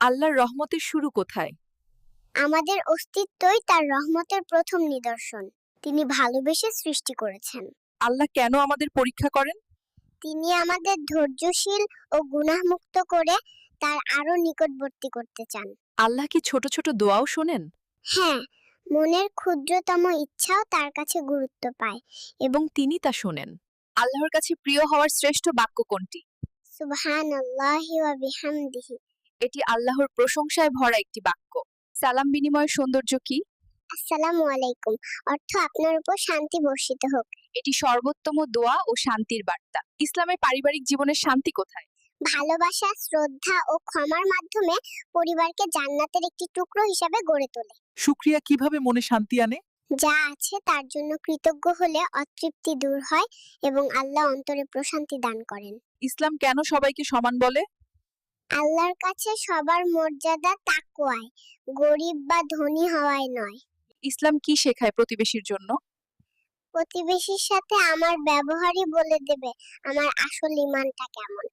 আল্লাহর রহমতের শুরু কোথায়? আমাদের অস্তিত্বই তার রহমতের প্রথম নিদর্শন। তিনি ভালোবেসে সৃষ্টি করেছেন। আল্লাহ কেন আমাদের পরীক্ষা করেন? তিনি আমাদের ধৈর্যশীল ও গুনাহমুক্ত করে তার আরও নিকটবর্তী করতে চান। আল্লাহ কি ছোট ছোট দোয়াও শোনেন? হ্যাঁ মনের ক্ষুদ্রতম ইচ্ছাও তার কাছে গুরুত্ব পায় এবং তিনি তা শোনেন। আল্লাহর কাছে প্রিয় হওয়ার শ্রেষ্ঠ বাক্য কোনটি? সুবহানাল্লাহি ওয়া বিহামদিহি। এটি আল্লাহর প্রশংসায় ভরা একটি বাক্য। সালাম বিনিময়ের সৌন্দর্য কি? আসসালামু আলাইকুম। অর্থ আপনার উপর শান্তি বর্ষিত হোক। এটি সর্বোত্তম দোয়া ও শান্তির বার্তা। ইসলামের পারিবারিক জীবনের শান্তি কোথায়? ভালোবাসা শ্রদ্ধা ও ক্ষমার মাধ্যমে পরিবারকে জান্নাতের একটি টুকরো হিসাবে গড়ে তোলে। শুক্রিয়া কীভাবে মনে শান্তি আনে? যা আছে তার জন্য কৃতজ্ঞ হলে অতৃপ্তি দূর হয় এবং আল্লাহ অন্তরে প্রশান্তি দান করেন। ইসলাম কেন সবাইকে সমান বলে? আল্লাহর কাছে সবার মর্যাদা তাকওয়ায় গরিব বা ধনী হওয়ায় নয়। ইসলাম কি শেখায় প্রতিবেশীর জন্য? প্রতিবেশীর সাথে আমার ব্যবহারই বলে দেবে আমার আসল ইমানটা কেমন।